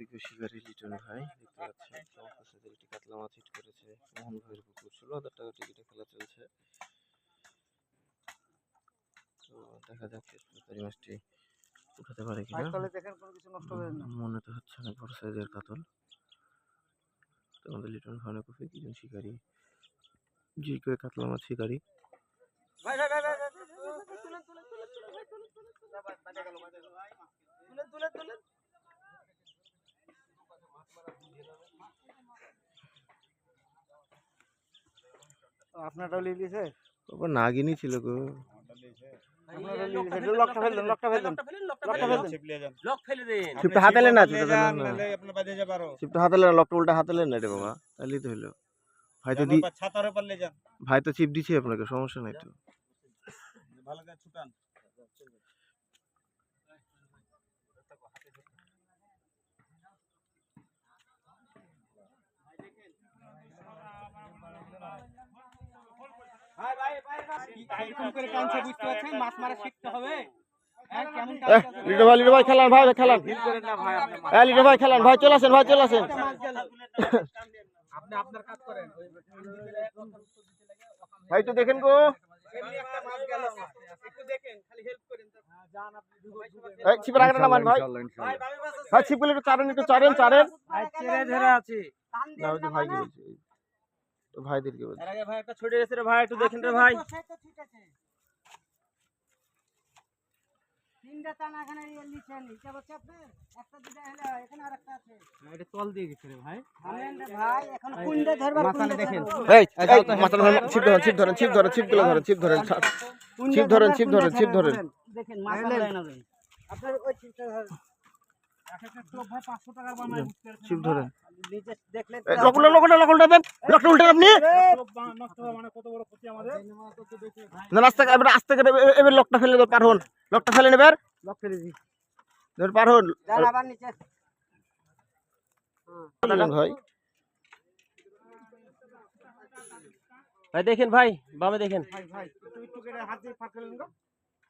অভিজ্ঞ শিকারী লিটন ভাই দেখতে পাচ্ছেন চমৎকার সাইজের একটি কাতলা মাছ হিট করেছে মোহন ভাইয়ের পুকুর ষোলো হাজার টাকা টিকিটে খেলা চলছে তো দেখা যাক শেষ মাছটি উঠাতে পারে কিনা তাহলে দেখেন কোনো কিছু নষ্ট হবে না মনে তো হচ্ছে অনেক বড় সাইজের কাতল তো আমাদের লিটন ভাই অনেক অভিজ্ঞ শিকারী জি করে কাতলা মাছ শিকারী ভাই ভাই ভাই ভাই ভাই, ভাই, ভাই, ভাই, তুলেন তুলেন তুলেন আপনারটাও লিয়ে দিয়েছে বাবা নাগিনি ছিল গো। হাতে লেন লকটা উল্টা লেন না রে বাবা। তাহলেই তো হলো ভাই তো দি আমার ছাতার উপর ভাই তো চিপ দিছি আপনাকে সমস্যা নাই তো। ভালো করে ছুটান। এরকম করে টানছে বুঝতে পারছেন? মাছ মারা শিখতে হবে। হ্যাঁ, লিটু ভাই লিটু ভাই খেলান ভাই ভাই খেলান। করেন না ভাই আপনি এ লিটু ভাই খেলান। ভাই চলে আসেন ভাই চলে আসেন। আপনি আপনার কাজ করেন। ভাই তো দেখেন গো। এমনি একটা মাছ গেল। একটু দেখেন খালি হেল্প করেন যান আপনি এই ছিপের আগে নামান ভাই। ভাই ছিপগুলো একটু চারেন একটু চারেন চারেন ভাই তো ভাইদেরকে বলছে ভাই একটা ছড়ে গেছে রে ভাই একটু দেখেন রে ভাই তিনটা টানা এখানে নিচেন হিসাব হচ্ছে আপনার একটা দুটা হলে এখানে আর একটা আছে এটা তল দিয়ে গেছে রে ভাই থামেন রে ভাই এখন কুন্ডে ধরবার মাথানে দেখেন। এই এই মাথা ধরেন ছিপ ধরেন ছিপ ধরেন ছিপ ধরেন ছিপগুলো ধরেন ছিপ ধরেন ছিপ ধরেন, ছিপ ধরেন, ছিপ ধরেন। দেখেন মাথা ধরেন। আপনার ওই ছিপটা ধরেন। ছিপ ধরেন নিচে দেখলে এই, লকটা ফেলে পার লকটা ফেলে পার ভাই ভাই দেখেন ভাই বামে দেখেন ভাই এটা পার করলেন গো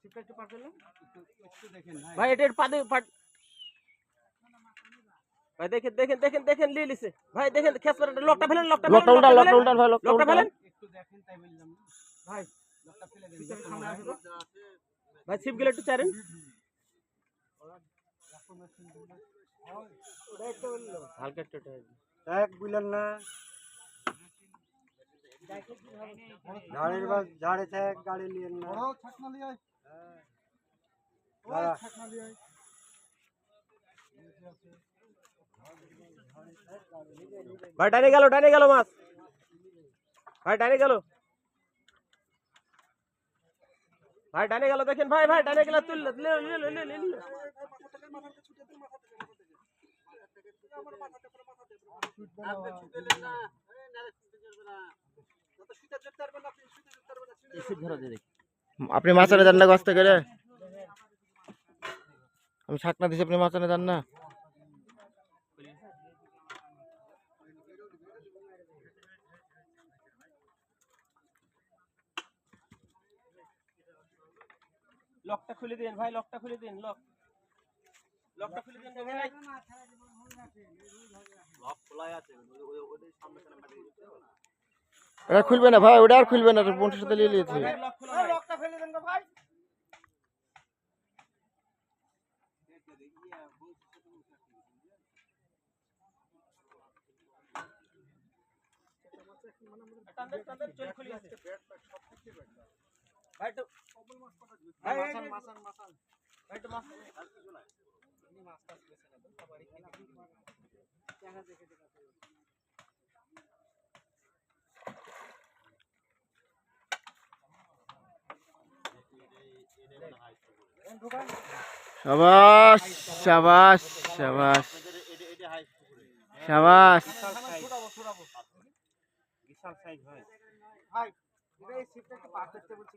ছিপটা একটু পার করলেন একটু একটু দেখেন ভাই ভাই এটা পাদে পাট ভাই দেখেন দেখেন দেখেন দেখেন লিয়ে লিছে ভাই দেখেন খেস করে লকটা ফেলেন লকটা ফেলেন লকটা উল্টা লকটা উল্টা ভাই লকটা লকটা উল্টা ফেলেন একটু দেখেন তাই বললাম না। ভাই লকটা ফেলে দেন সামনে আসো ভাই ছিপ গেলে একটু চারেন হালকা একটু একটু। এক বুঝলেন না গাড়ির বাস ঝাড়ে থাক গাড়ি নিয়ে না দাঁড়া। ভাই ডানে গেল ডানে গেল মাছ ভাই ডানে গেল ভাই ডানে গেল দেখেন ভাই ভাই ডানে গেল তুল লে লে লে লে লে লে। আপনি মাছানে যান না গো আস্তে করে আমি শাকনা দিছি আপনি মাছানে যান না? লকটা খুলে দিন ভাই লকটা খুলে দিন লক। লকটা খুলে দিন ভাই। লক খোলাই আছে ওদের সামনে এটা খুলবে না ভাই ওটা আর খুলবে না বন্ধুর সাথে নিয়ে নিয়েছি লক খুলে ভাই লকটা ফেলে দেন গো ভাই টান দেন টান দেন চল খুলে গেছে ভাই তো ভাই মাছান মাছান মাছান ভাই তো মাছ সাবাস সাবাস সাবাস। সাবাস। বিশাল সাইজ ভাই করতে বলছি।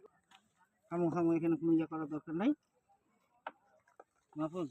এখানে কোনো ইয়ে করার দরকার নাই। মাহফুজ